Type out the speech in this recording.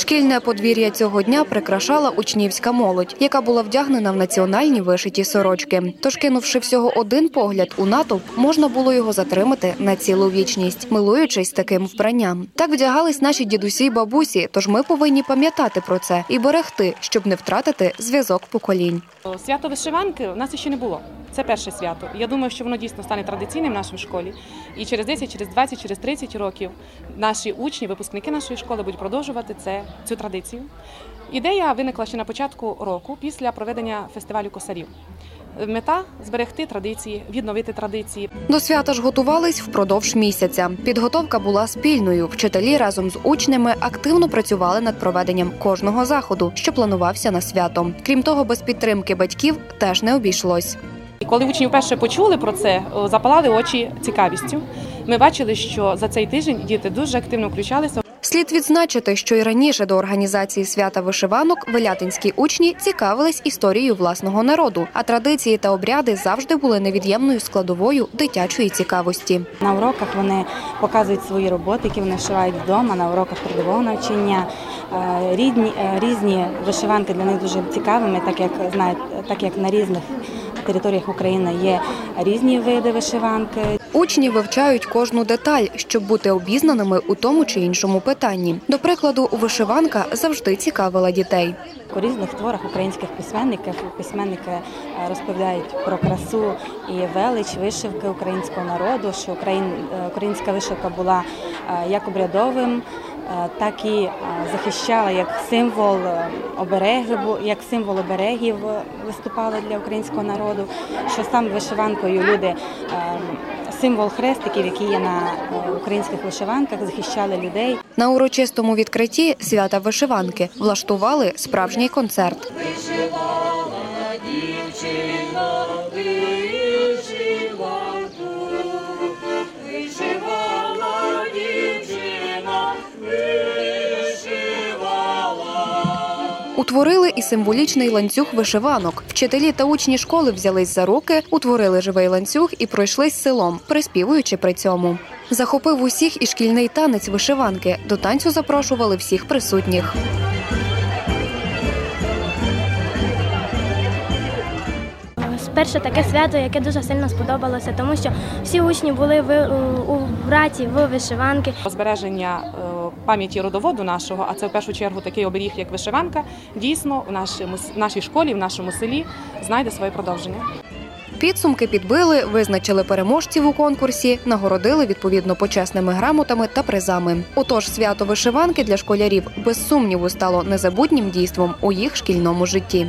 Шкільне подвір'я цього дня прикрашала учнівська молодь, яка була вдягнена в національні вишиті сорочки. Тож, кинувши всього один погляд у натовп, можна було його затримати на цілу вічність, милуючись таким вбранням. Так вдягались наші дідусі й бабусі. Тож ми повинні пам'ятати про це і берегти, щоб не втратити зв'язок поколінь. Свято вишиванки у нас ще не було. Це перше свято. Я думаю, що воно дійсно стане традиційним в нашій школі. І через 10, через 20, через 30 років наші учні, випускники нашої школи будуть продовжувати це, цю традицію. Ідея виникла ще на початку року після проведення фестивалю косарів. Мета зберегти традиції, відновити традиції. До свята ж готувались впродовж місяця. Підготовка була спільною. Вчителі разом з учнями активно працювали над проведенням кожного заходу, що планувався на свято. Крім того, без підтримки батьків теж не обійшлось. І коли учні вперше почули про це, запалали очі цікавістю. Ми бачили, що за цей тиждень діти дуже активно включалися. Слід відзначити, що й раніше до організації свята вишиванок велятинські учні цікавились історією власного народу, а традиції та обряди завжди були невід'ємною складовою дитячої цікавості. На уроках вони показують свої роботи, які вони вшивають вдома, на уроках трудового навчання. Е, Рідні, е, різні вишиванки для них дуже цікавими, так як знають, так як на різних територіях України є різні види вишиванки. Учні вивчають кожну деталь, щоб бути обізнаними у тому чи іншому питанні. До прикладу, вишиванка завжди цікавила дітей. У різних творах українських письменників письменники е, розповідають про красу і велич вишивки українського народу, що е, українська вишивка була е, як обрядовим, так і е, захищала як символ е, оберегів, як символ оберегів е, виступала для українського народу. Що саме вишиванкою люди е, символ хрестиків, які є на е, українських вишиванках, захищали людей. На урочистому відкритті свята вишиванки влаштували справжній концерт. Утворили і символічний ланцюг вишиванок. Вчителі та учні школи взялись за руки, утворили живий ланцюг і пройшлись селом, приспівуючи при цьому. Захопив усіх і шкільний танець вишиванки. До танцю запрошували всіх присутніх. Перше таке свято, яке дуже сильно сподобалося, тому що всі учні були в, у браті в вишиванки. Збереження е, пам'яті родоводу нашого, а це в першу чергу такий оберіг, як вишиванка, дійсно в нашому в нашій школі, в нашому селі знайде своє продовження. Підсумки підбили, визначили переможців у конкурсі, нагородили відповідно почесними грамотами та призами. Отож, свято вишиванки для школярів без сумніву стало незабутнім дійством у їх шкільному житті.